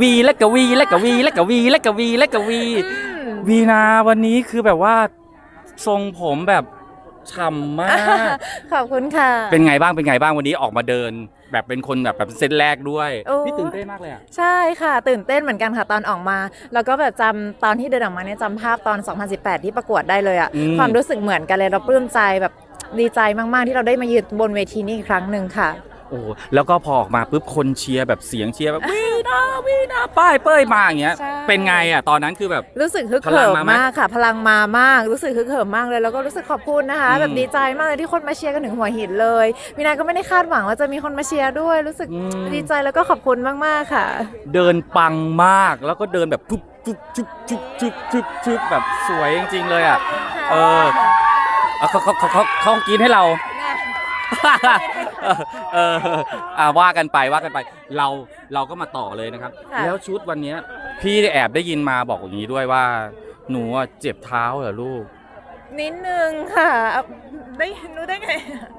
วีและกะวีและกะวีและกะวีและกะวีและกะวีอืมวีนาวันนี้คือแบบว่าทรงผมแบบฉ่ำมาก ขอบคุณค่ะ เป็นไงบ้างเป็นไงบ้างวันนี้ออกมาเดิน แบบเป็นคนแบบแบบเซตแรกด้วยโอ้พี่ตื่นเต้นมากเลยอะใช่ค่ะ ตื่นเต้นเหมือนกันค่ะตอนออกมา แล้วก็แบบจำตอนที่เดินออกมาเนี่ยจำภาพตอน 2018 ที่ประกวดได้เลยอะอืมความรู้สึกเหมือนกันเลยเราปลื้มใจแบบดีใจมาก ๆ ที่เราได้มายืนบนเวทีนี้อีกครั้งหนึ่งค่ะ โอ้แล้วก็พอออกมาปุ๊บคนเชียร์แบบเสียงเชียร์แบบวีนาวีนาป้ายเป้ยมาอย่างเงี้ย ใช่ เป็นไงอะตอนนั้นคือแบบ รู้สึกฮึกพลัเหิงมมาไหมมากค่ะ พลังมามาก รู้สึกฮึกเหิมมากเลย แล้วก็รู้สึกขอบคุณนะคะ อืมแบบดีใจมากเลยที่คนมาเชียร์กันถึงหัวหินเลยวินาก็ไม่ได้คาดหวังว่าจะมีคนมาเชียร์ด้วย รู้สึกอืม ดีใจแล้วก็ขอบคุณมากๆค่ะ เดินปังมากแล้วก็เดินแบบจุ๊บจุ๊บจุ๊บจุ๊บจุ๊บจุ๊บจุ๊บแบบสวยจริงๆเลยอะ เออ เอาเขาเขาเขาเขาเขากินให้เรา เออเอออ่าว่ากันไปว่ากันไป เราเราก็มาต่อเลยนะครับ ค่ะ แล้วชุดวันเนี้ยพี่ได้แอบได้ยินมาบอกอย่างนี้ด้วยว่า หนูอะเจ็บเท้าเหรอลูก นิดนึงค่ะเอา ได้รู้ได้ไง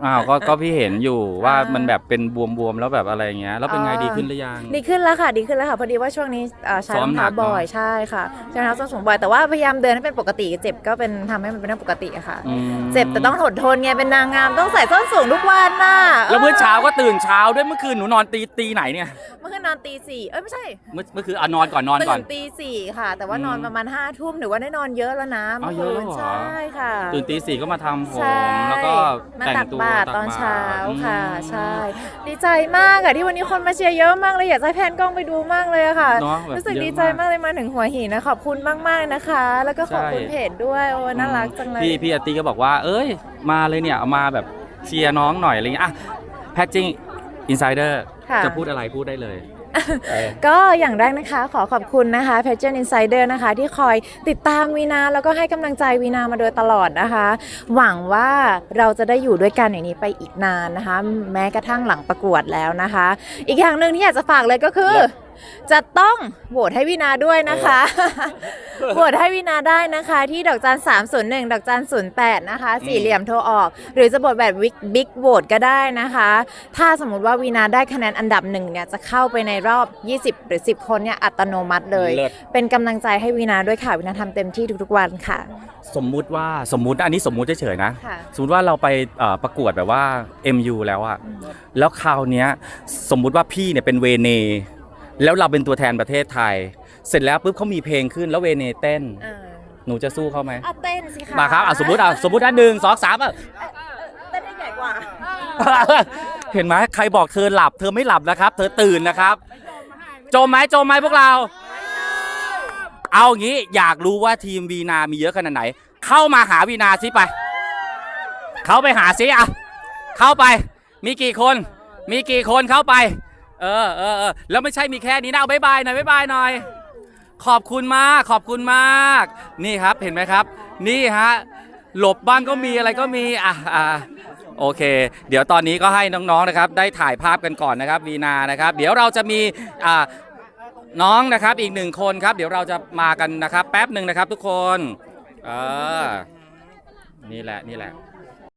อ้าวก็ก็พี่เห็นอยู่ว่าอ่ามัมันแบบเป็นบวมๆแล้วแบบอะไรอย่างเงี้ยแล้วเป็นไงอ่าดีขึ้นหรือยัง ดีขึ้นแล้วค่ะ ดีขึ้นแล้วค่ะพอดีว่าช่วงนี้เอ่อใช้ซ้รออมงหนัเท้ากเนอะ บ่อยใช่ค่ะใช้รองเท้าส้นสูงบ่อยแต่ว่าพยายามเดินให้เป็นปกติเจ็บก็เป็นทำให้มันเป็นเรื่องปกติอะค่ะ อืมเจ็บแต่ต้องอดทนไงเป็นนางงามต้องใส่ส้นสูงทุกวันน่ะแล้วเมื่อเช้าก็ตื่นเช้าด้วยเมื่อคืนหนูนอนตีตีไหนเนี่ยเมื่อคืนนอนตีสี่เอ้ยไม่ใช่เมื่อเมื่อคืนอะนอนก่อนนอนก่อน ตื่นตีสี่ค่ะ แต่ว่าอืมนอนประมาณห้าทุ่มถือว่าได้นอนเยอะแล้วนะอ๋อเมื่อเยอะคืแล้วนเหรอ ใช่ค่ะ ตื่นตีสี่ก็มาทำผมใช่แล้วก็มาแต่งตักตัวบาตรกตอนเช้าอืมค่ะใช่ ดีใจมากอะที่วันนี้คนมาเชียร์เยอะมากเลยอยากจะให้แพนกล้องไปดูมากเลยอะค่ะ เนาะแบบรู้สึกเยอะดีใจมากเลยมาถึงหัวหินนะขอบคุณมากมากๆนะคะ แล้วก็ขอบคุณใช่ เพจด้วยโอ้น่ารักจังเลย พี่พี่อาตีก็บอกว่า เอ้ย มาเลยเนี่ยเอามาแบบเชียร์น้องหน่อยอะไรเงี้ยอะแพทจิ้งอินไซเดอร์ค่ะ จะพูดอะไรพูดได้เลยเออ ก็อย่างแรกนะคะขอขอบคุณนะคะ p a g e n Insider นะคะ ที่คอยติดตามวีนาแล้วก็ให้กำลังใจวีนามาโดยตลอดนะคะ หวังว่าเราจะได้อยู่ด้วยกันอย่างนี้ไปอีกนานนะคะ แม้กระทั่งหลังประกวดแล้วนะคะ อีกอย่างหนึ่งที่อยากจะฝากเลยก็คือ จะต้องโหวตให้วีนาด้วยนะคะโหวตให้วีนาได้นะคะ ที่ดอกจัน301ดอกจัน08นะคะ สี่เหลี่ยมโทรออก หรือจะโหวตแบบวิกบิ๊กโหวตก็ได้นะคะ ถ้าสมมุติว่าวีนาได้คะแนนอันดับหนึ่งเนี่ยจะเข้าไปในรอบ 20 หรือ 10 คนเนี่ยอัตโนมัติเลย เลิศ เป็นกำลังใจให้วีนาด้วยค่ะวีนาทำเต็มที่ทุกๆวันค่ะ สมมุติว่าสมมุติอันนี้สมมุติเฉยๆนะ ค่ะ สมมติว่าเราไปเอ่อประกวดแบบว่า MU แล้วอะแล้วคราวเนี้ยสมมุติว่าพี่เนี่ยเป็นเวเน แล้วเราเป็นตัวแทนประเทศไทย เสร็จแล้วปุ๊บเขามีเพลงขึ้นแล้วเวเนเต้น เออหนูจะสู้เขาไหมอะเต้นสิคะมาครับอะสมมติอะสมมติอะหนึ่งสองสามอะ เต้นได้ใหญ่กว่า เห็นไหมใครบอกเธอหลับ เธอไม่หลับนะครับ เธอตื่นนะครับจมไหมจมไหมพวกเรา เอางี้ อยากรู้ว่าทีมวีนามีเยอะขนาดไหน เข้ามาหาวีนาสิไป เข้าไปหาสิอะ เข้าไป มีกี่คน มีกี่คนเข้าไป เออเออเออแล้วไม่ใช่มีแค่นี้นะเอาบายบายหน่อยบายบายหน่อย ขอบคุณมากขอบคุณมาก นี่ครับเห็นไหมครับ นี่ฮะหลบบ้างก็มีอะไรก็มีอะอะโอเค เดี๋ยวตอนนี้ก็ให้น้องๆนะครับ ได้ถ่ายภาพกันก่อนนะครับวีนานะครับ เดี๋ยวเราจะมีอ่าน้องนะครับอีกหนึ่งคนครับ เดี๋ยวเราจะมากันนะครับ แป๊บหนึ่งนะครับทุกคนเออนี่แหละนี่แหละ